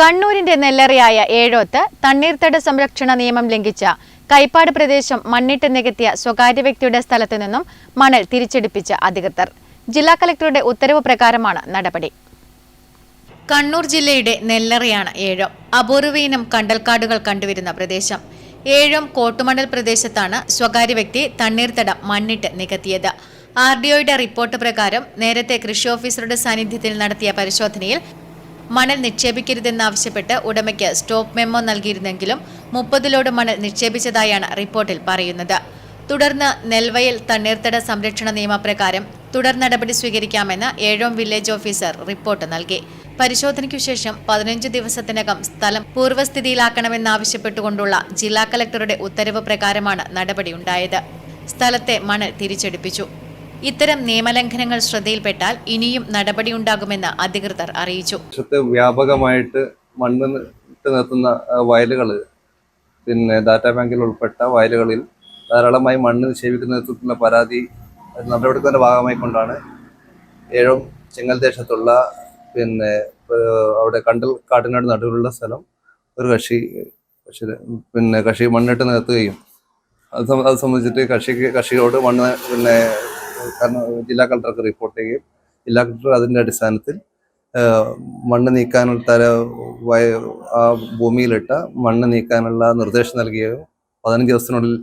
കണ്ണൂരിന്റെ നെല്ലറയായ ഏഴോത്ത് തണ്ണീർത്തട സംരക്ഷണ നിയമം ലംഘിച്ച കൈപ്പാട് പ്രദേശം മണ്ണിട്ട് നികത്തിയ സ്വകാര്യ വ്യക്തിയുടെ സ്ഥലത്തു നിന്നും മണൽ തിരിച്ചെടുപ്പിച്ച അധികൃതർ. ജില്ലാ കലക്ടറുടെ ഉത്തരവ് പ്രകാരമാണ് നടപടി. കണ്ണൂർ ജില്ലയുടെ നെല്ലറയാണ് ഏഴോ. അപൂർവീനം കണ്ടൽക്കാടുകൾ കണ്ടുവരുന്ന പ്രദേശം. ഏഴം കോട്ടുമണൽ പ്രദേശത്താണ് സ്വകാര്യ വ്യക്തി തണ്ണീർത്തടം മണ്ണിട്ട് നികത്തിയത്. ആർ ഡി ഒയുടെ റിപ്പോർട്ട് പ്രകാരം നേരത്തെ കൃഷി ഓഫീസറുടെ സാന്നിധ്യത്തിൽ നടത്തിയ പരിശോധനയിൽ മണൽ നിക്ഷേപിക്കരുതെന്നാവശ്യപ്പെട്ട് ഉടമയ്ക്ക് സ്റ്റോപ്പ് മെമ്മോ നൽകിയിരുന്നെങ്കിലും മുപ്പതിലോട് മണൽ നിക്ഷേപിച്ചതായാണ് റിപ്പോർട്ടിൽ പറയുന്നത്. തുടർന്ന് നെൽവയൽ തണ്ണീർത്തട സംരക്ഷണ നിയമപ്രകാരം തുടർ നടപടി സ്വീകരിക്കാമെന്ന് ഏഴോം വില്ലേജ് ഓഫീസർ റിപ്പോർട്ട് നൽകി. പരിശോധനയ്ക്കു ശേഷം പതിനഞ്ച് ദിവസത്തിനകം സ്ഥലം പൂർവസ്ഥിതിയിലാക്കണമെന്നാവശ്യപ്പെട്ടുകൊണ്ടുള്ള ജില്ലാ കലക്ടറുടെ ഉത്തരവ് പ്രകാരമാണ് നടപടിയുണ്ടായത് സ്ഥലത്തെ മണൽ തിരിച്ചെടുപ്പിച്ചു. ഇത്തരം നിയമലംഘനങ്ങൾ ശ്രദ്ധയിൽപ്പെട്ടാൽ ഇനിയും നടപടിയുണ്ടാകുമെന്ന് അധികൃതർ അറിയിച്ചു. വ്യാപകമായിട്ട് മണ്ണ് നിർത്തുന്ന വയലുകൾ പിന്നെ ഡാറ്റാ ബാങ്കിൽ ഉൾപ്പെട്ട വയലുകളിൽ ധാരാളമായി മണ്ണ് നിക്ഷേപിക്കുന്ന നേതൃത്വത്തിലുള്ള പരാതി നടപടിക്കുന്നതിന്റെ ഭാഗമായി കൊണ്ടാണ് ഏഴും ചെങ്ങൽ ദേശത്തുള്ള പിന്നെ അവിടെ കണ്ടൽ കാട്ടിനോട് നടുവിലുള്ള സ്ഥലം ഒരു കക്ഷി കക്ഷി പിന്നെ കക്ഷി മണ്ണിട്ട് നിർത്തുകയും. അത് അത് സംബന്ധിച്ചിട്ട് കക്ഷിക്ക് കക്ഷിയോട് മണ്ണ് പിന്നെ ജില്ലാ കളക്ടർക്ക് റിപ്പോർട്ട് ചെയ്യുകയും ജില്ലാ കളക്ടർ അതിന്റെ അടിസ്ഥാനത്തിൽ മണ്ണ് നീക്കാനുള്ള തല ആ ഭൂമിയിലിട്ട മണ്ണ് നീക്കാനുള്ള നിർദ്ദേശം നൽകുകയും പതിനഞ്ച് ദിവസത്തിനുള്ളിൽ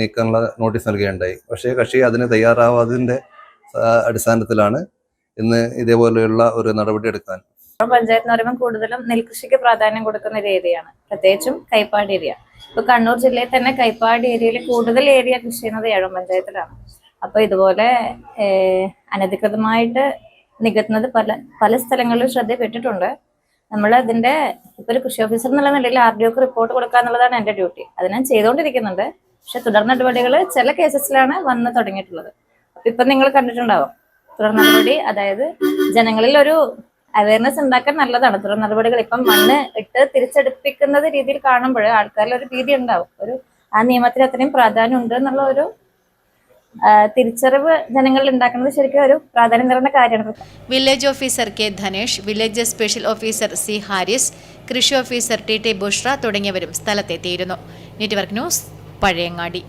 നീക്കാനുള്ള നോട്ടീസ് നൽകുകയുണ്ടായി. പക്ഷേ കക്ഷി അതിന് തയ്യാറാവാതിന്റെ അടിസ്ഥാനത്തിലാണ് ഇന്ന് ഇതേപോലെയുള്ള ഒരു നടപടി എടുക്കാൻ. പഞ്ചായത്ത് എന്ന് പറയുമ്പോൾ കൂടുതലും നെൽകൃഷിക്ക് പ്രാധാന്യം കൊടുക്കുന്ന ഒരു ഏരിയയാണ് പ്രത്യേകിച്ചും കൈപ്പാട് ഏരിയ ഇപ്പൊ കണ്ണൂർ ജില്ലയിൽ തന്നെ കൈപ്പാട് ഏരിയയിൽ കൂടുതൽ ഏരിയ കൃഷി ചെയ്യുന്നത് ഏഴം പഞ്ചായത്തിലാണ്. അപ്പൊ ഇതുപോലെ അനധികൃതമായിട്ട് നികത്തുന്നത് പല പല സ്ഥലങ്ങളിലും ശ്രദ്ധയിൽപ്പെട്ടിട്ടുണ്ട്. നമ്മൾ അതിന്റെ ഇപ്പൊ ഒരു കൃഷി ഓഫീസർ എന്നുള്ള നിലയിൽ ആർ ഡി ഒക്കെ റിപ്പോർട്ട് കൊടുക്കുക എന്നുള്ളതാണ് എന്റെ ഡ്യൂട്ടി അത് ഞാൻ ചെയ്തുകൊണ്ടിരിക്കുന്നുണ്ട് പക്ഷെ തുടർ നടപടികൾ ചില കേസസിലാണ് വന്ന് തുടങ്ങിയിട്ടുള്ളത്. അപ്പൊ ഇപ്പൊ നിങ്ങൾ കണ്ടിട്ടുണ്ടാവും തുടർ നടപടി അതായത് ജനങ്ങളിൽ ഒരു അവയർനെസ് ഉണ്ടാക്കാൻ നല്ലതാണ്. തുടർ നടപടികൾ ഇപ്പം മണ്ണ് ഇട്ട് തിരിച്ചെടുപ്പിക്കുന്നത് രീതിയിൽ കാണുമ്പോൾ ആൾക്കാരിൽ ഒരു രീതി ഉണ്ടാവും. ഒരു ആ നിയമത്തിന് അത്രയും പ്രാധാന്യം ഉണ്ട് എന്നുള്ള ഒരു തിരിച്ചറിവ് ജനങ്ങളിൽ ഉണ്ടാക്കുന്നത് ശരിക്കും ഒരു പ്രാധാന്യം നിറഞ്ഞ കാര്യമാണ്. Village officer K Dhanesh village special officer C Haris കൃഷി ഓഫീസർ ടി ടി ബുഷ്ര തുടങ്ങിയവരും സ്ഥലത്തെത്തിയിരുന്നു. Network news Pazhayangadi.